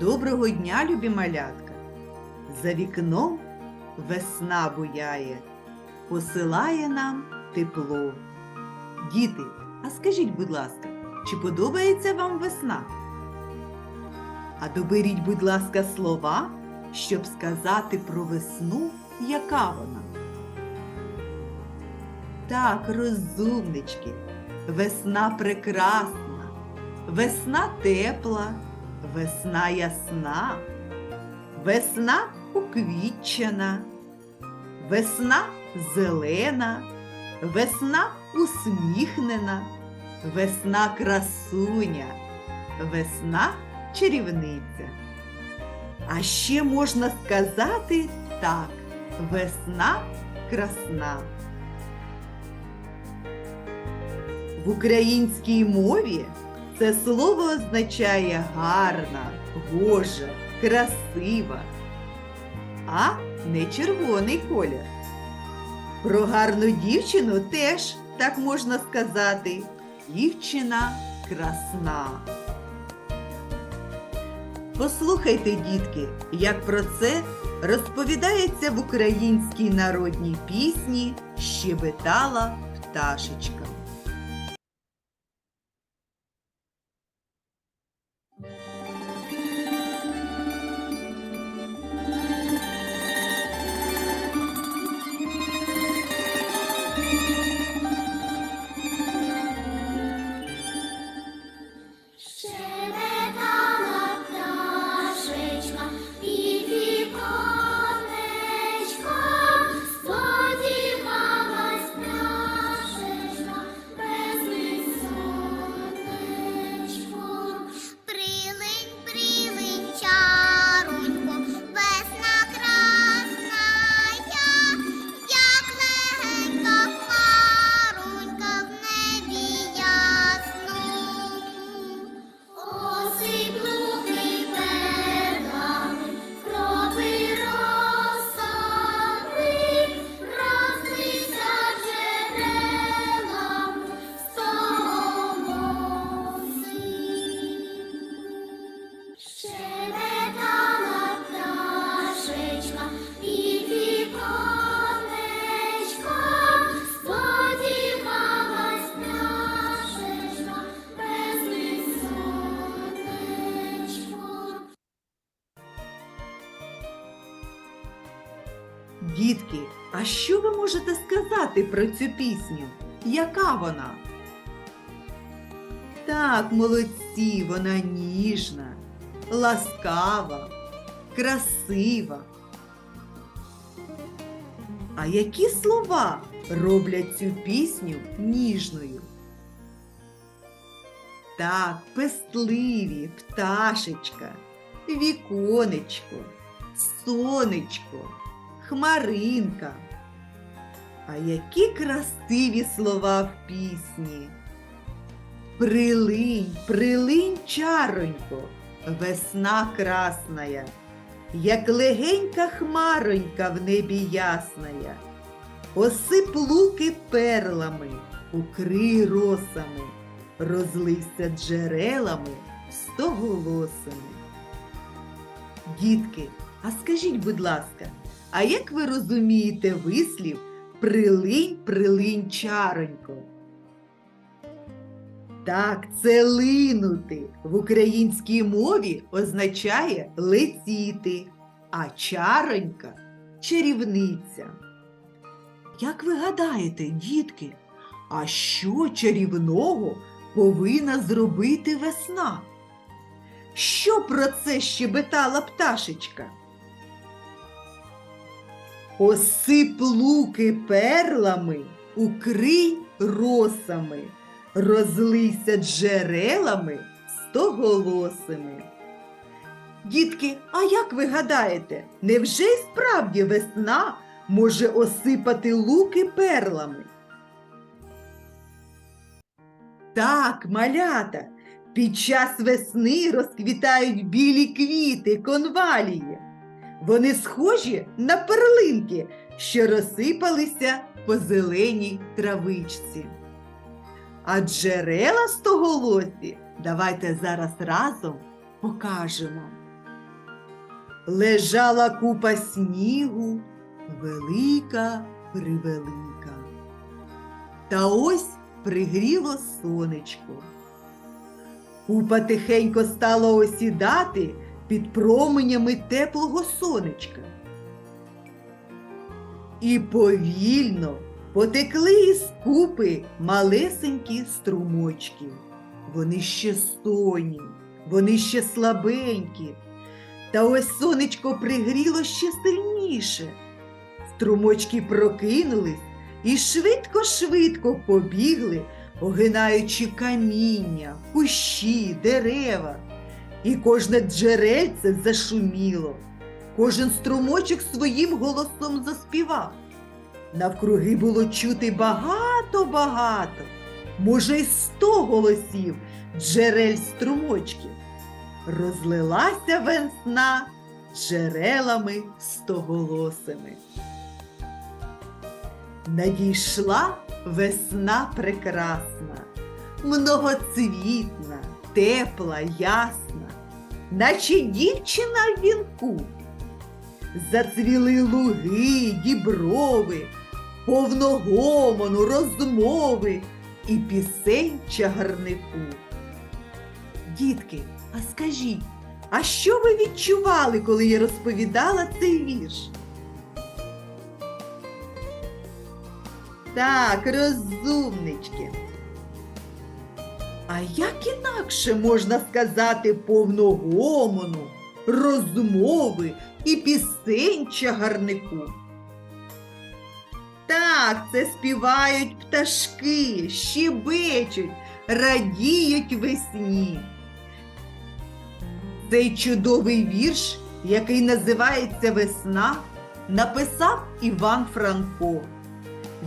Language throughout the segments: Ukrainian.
Доброго дня, любі малятка! За вікном весна буяє, посилає нам тепло. Діти, а скажіть, будь ласка, чи подобається вам весна? А доберіть, будь ласка, слова, щоб сказати про весну, яка вона. Так, розумнички, весна прекрасна, весна тепла, весна ясна, весна уквітчена, весна зелена, весна усміхнена, весна красуня, весна чарівниця. А ще можна сказати так, весна красна. В українській мові це слово означає гарна, гожа, красива, а не червоний колір. Про гарну дівчину теж так можна сказати. Дівчина красна. Послухайте, дітки, як про це розповідається в українській народній пісні Щебетала пташечка. Що ви можете сказати про цю пісню? Яка вона? Так, молодці, вона ніжна, ласкава, красива. А які слова роблять цю пісню ніжною? Так, пестливі, пташечка, віконечко, сонечко, хмаринка. А які красиві слова в пісні. Прилинь, прилинь, чаронько, весна красная, як легенька хмаронька в небі ясная. Осип луки перлами, укрий росами, розлився джерелами стоголосими. Дітки, а скажіть, будь ласка, а як ви розумієте вислів прилинь, прилинь, чаронько? Так, це линути в українській мові означає летіти, а чаронька чарівниця. Як ви гадаєте, дітки, а що чарівного повинна зробити весна? Що про це щебетала пташечка? Осип луки перлами, укрий росами, розлийся джерелами стоголосими. Дітки, а як ви гадаєте, невже й справді весна може осипати луки перлами? Так, малята, під час весни розквітають білі квіти, конвалії. Вони схожі на перлинки, що розсипалися по зеленій травичці. А джерела стоголосі давайте зараз разом покажемо. лежала купа снігу, велика превелика. Та ось пригріло сонечко. Купа тихенько стала осідати під променями теплого сонечка. І повільно потекли із купи малесенькі струмочки. Вони ще сонні, вони ще слабенькі. Та ось сонечко пригріло ще сильніше. Струмочки прокинулись і швидко-швидко побігли, огинаючи каміння, кущі, дерева. І кожне джерельце зашуміло, кожен струмочок своїм голосом заспівав. Навкруги було чути багато-багато, може, й сто голосів джерель струмочків. Розлилася весна джерелами стоголосими. Надійшла весна прекрасна, многоцвітна, тепла, ясна, наче дівчина в вінку. Зацвіли луги, діброви, повно гомону, розмови і пісень чагарнику. Дітки, а скажіть, а що ви відчували, коли я розповідала цей вірш? Так, розумнички. А як інакше можна сказати повно гомону, розмови і пісень чагарнику? Так, це співають пташки, щебечуть, радіють весні. Цей чудовий вірш, який називається Весна, написав Іван Франко.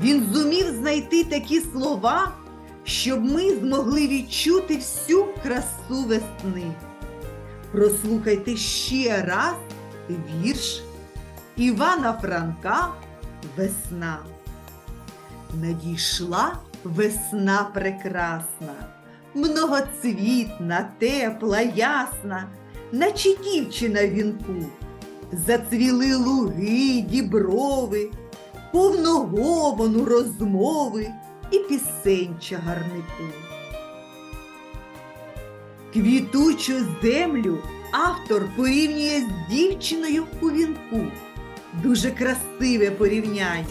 Він зумів знайти такі слова, щоб ми змогли відчути всю красу весни. Прослухайте ще раз вірш Івана Франка Весна. Надійшла весна прекрасна, многоцвітна, тепла, ясна, наче дівчина вінку. Зацвіли луги, діброви, повно гомону розмови і пісень чагарнику. Квітучу землю автор порівнює з дівчиною у вінку. Дуже красиве порівняння.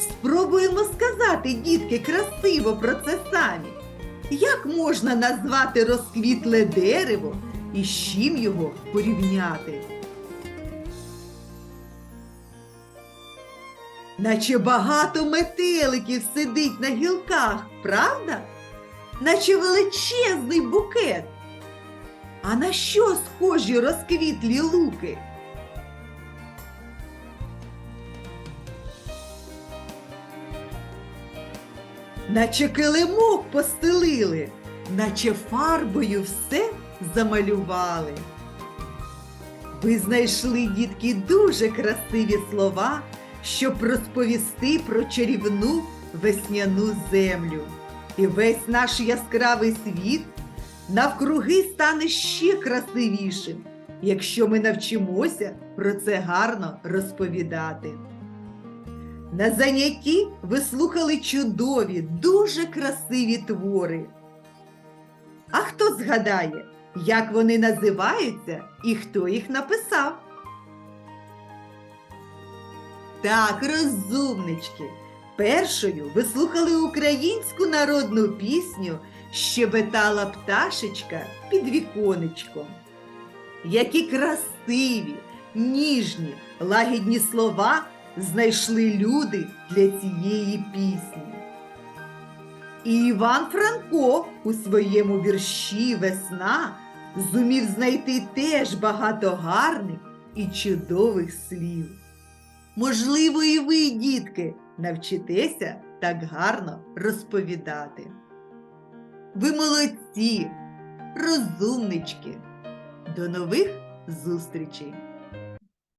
Спробуємо сказати, дітки, красиво про це самі. Як можна назвати розквітле дерево і з чим його порівняти? Наче багато метеликів сидить на гілках, правда? Наче величезний букет. А на що схожі розквітлі луки? Наче килимок постелили, наче фарбою все замалювали. Ви знайшли, дітки, дуже красиві слова, щоб розповісти про чарівну весняну землю. І весь наш яскравий світ навкруги стане ще красивішим, якщо ми навчимося про це гарно розповідати. На занятті ви слухали чудові, дуже красиві твори. А хто згадає, як вони називаються і хто їх написав? Так, розумнички. Першою ви слухали українську народну пісню Щебетала пташечка під віконечком. Які красиві, ніжні, лагідні слова знайшли люди для цієї пісні. І Іван Франко у своєму вірші Весна зумів знайти теж багато гарних і чудових слів. Можливо, і ви, дітки, навчитеся так гарно розповідати. Ви молодці, розумнички. До нових зустрічей!